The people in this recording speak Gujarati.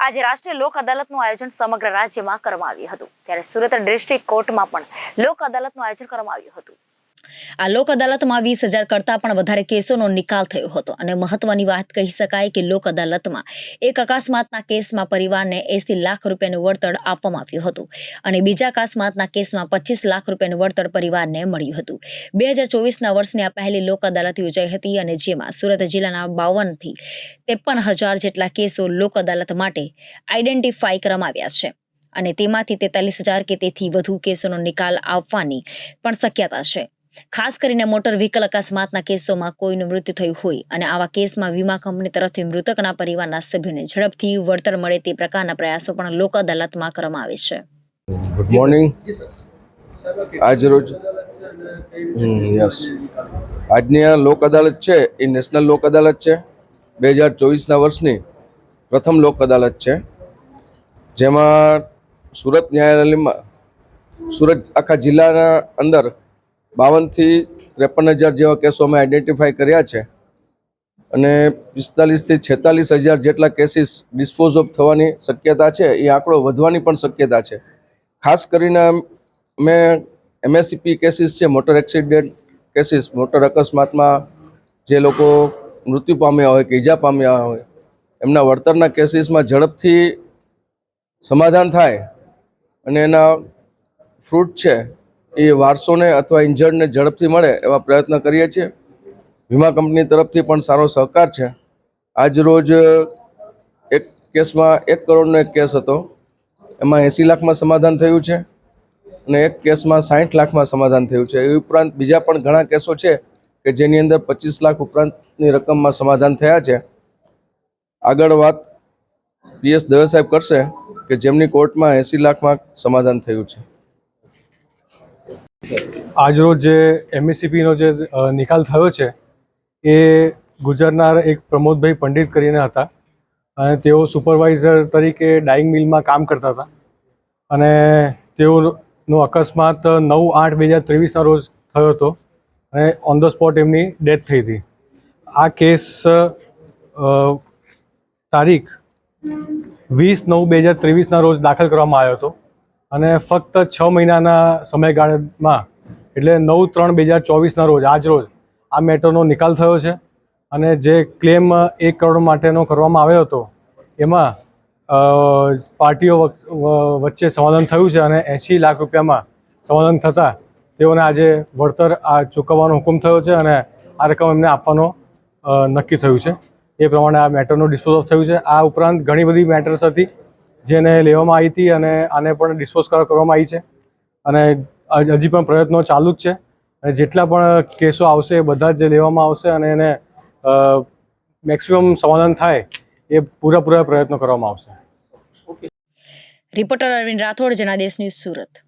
આજે રાષ્ટ્રીય લોક અદાલતનું આયોજન સમગ્ર રાજ્યમાં કરવામાં આવ્યું હતું. ત્યારે સુરત ડિસ્ટ્રિક્ટ કોર્ટમાં પણ લોક અદાલતનું આયોજન કરવામાં આવ્યું હતું. આ લોક અદાલતમાં વીસ હજાર કરતાં પણ વધારે કેસોનો નિકાલ થયો હતો. અને મહત્વની વાત કહી શકાય કે લોક અદાલતમાં એક અકસ્માતના કેસમાં પરિવારને એસી લાખ રૂપિયાનું વળતર આપવામાં આવ્યું હતું અને બીજા અકસ્માતના કેસમાં પચીસ લાખ રૂપિયાનું વળતર પરિવારને મળ્યું હતું. બે હજાર ચોવીસના વર્ષની આ પહેલી લોક અદાલત યોજાઈ હતી અને જેમાં સુરત જિલ્લાના બાવનથી ત્રેપન હજાર જેટલા કેસો લોક અદાલત માટે આઈડેન્ટિફાઈ કરવામાં છે. અને તેમાંથી તેતાલીસ હજાર કે તેથી વધુ કેસોનો નિકાલ આવવાની પણ શક્યતા છે. ખાસ કરીને મોટર વ્હીકલ અકસ્માતના કેસોમાં કોઈનું મૃત્યુ થયું હોય અને આવા કેસમાં વીમા કંપની તરફથી મૃતકના પરિવારના સભ્યોને ઝડપથી વળતર મળે તે પ્રકારના પ્રયાસો પણ લોક અદાલતમાં કરવામાં આવે છે. ગુડ મોર્નિંગ આજ યસ આજની આ લોક અદાલત છે, એ નેશનલ લોક અદાલત છે. બે હજાર ચોવીસના વર્ષની પ્રથમ લોક અદાલત છે. જેમાં સુરત ન્યાયાલયમાં સુરત આખા જિલ્લાના અંદર બાવનથી ત્રેપન હજાર જેવા કેસો અમે આઈડેન્ટિફાઈ કર્યા છે. અને પિસ્તાલીસથી છેતાલીસ હજાર જેટલા કેસીસ ડિસ્પોઝ ઓફ થવાની શક્યતા છે. એ આંકડો વધવાની પણ શક્યતા છે. ખાસ કરીને અમે એમએસસીપી કેસીસ છે મોટર એક્સિડન્ટ કેસીસ મોટર અકસ્માતમાં જે લોકો મૃત્યુ પામ્યા હોય કે ઈજા પામ્યા હોય, એમના વળતરના કેસીસમાં ઝડપથી સમાધાન થાય અને એના ફ્રૂટ છે. એ વારસોને અથવા ઇન્જર્ડને ઝડપથી મળે એવા પ્રયત્ન કરીએ છીએ. વીમા કંપની તરફથી પણ સારો સહકાર છે. આજ રોજ એક કેસમાં એક કરોડનો એક કેસ હતો. એમાં એંસી લાખમાં સમાધાન થયું છે અને એક કેસમાં સાઠ લાખમાં સમાધાન થયું છે. એ ઉપરાંત બીજા પણ ઘણા કેસો છે કે જેની અંદર પચીસ લાખ ઉપરાંતની રકમમાં સમાધાન થયા છે. આગળ વાત પીએસ દવે સાહેબ કરશે કે જેમની કોર્ટમાં એંસી લાખમાં સમાધાન થયું છે. આજરોજ જે એમએસસીપીનો જે નિકાલ થયો છે, એ ગુજરનાર એક પ્રમોદભાઈ પંડિત કરીને હતા. અને તેઓ સુપરવાઇઝર તરીકે ડાઇંગ મિલમાં કામ કરતા હતા. અને તેઓનો અકસ્માત નવ આઠ બે હજાર ત્રેવીસના રોજ થયો હતો. અને ઓન ધ સ્પોટ એમની ડેથ થઈ હતી. આ કેસ તારીખ વીસ નવ બે હજાર ત્રેવીસના રોજ દાખલ કરવામાં આવ્યો હતો. અને ફક્ત છ મહિનાના સમયગાળામાં, એટલે નવ ત્રણ બે હજાર ચોવીસના રોજ, આજ રોજ, આ મેટરનો નિકાલ થયો છે. અને જે ક્લેમ એક કરોડ માટેનો કરવામાં આવ્યો હતો, એમાં પાર્ટીઓ વચ્ચે સમાધાન થયું છે અને એંશી લાખ રૂપિયામાં સમાધાન થતાં તેઓને આજે વળતર આ ચૂકવવાનો હુકમ થયો છે અને આ રકમ એમને આપવાનો નક્કી થયું છે. એ પ્રમાણે આ મેટરનું ડિસ્પોઝ ઓફ થયું છે. આ ઉપરાંત ઘણી બધી મેટર્સ હતી. જેને લેવામાં આવી હતી અને આને પણ ડિસ્પોઝ કરવામાં આવી છે. અને હજી પણ પ્રયત્નો ચાલુ જ છે. અને જેટલા પણ કેસો આવશે એ બધા જ લેવામાં આવશે અને એને મેક્સિમમ સમાધાન થાય એ પૂરા પૂરા પ્રયત્નો કરવામાં આવશે. Reporter Arvind Rathod, Janadesh news Surat.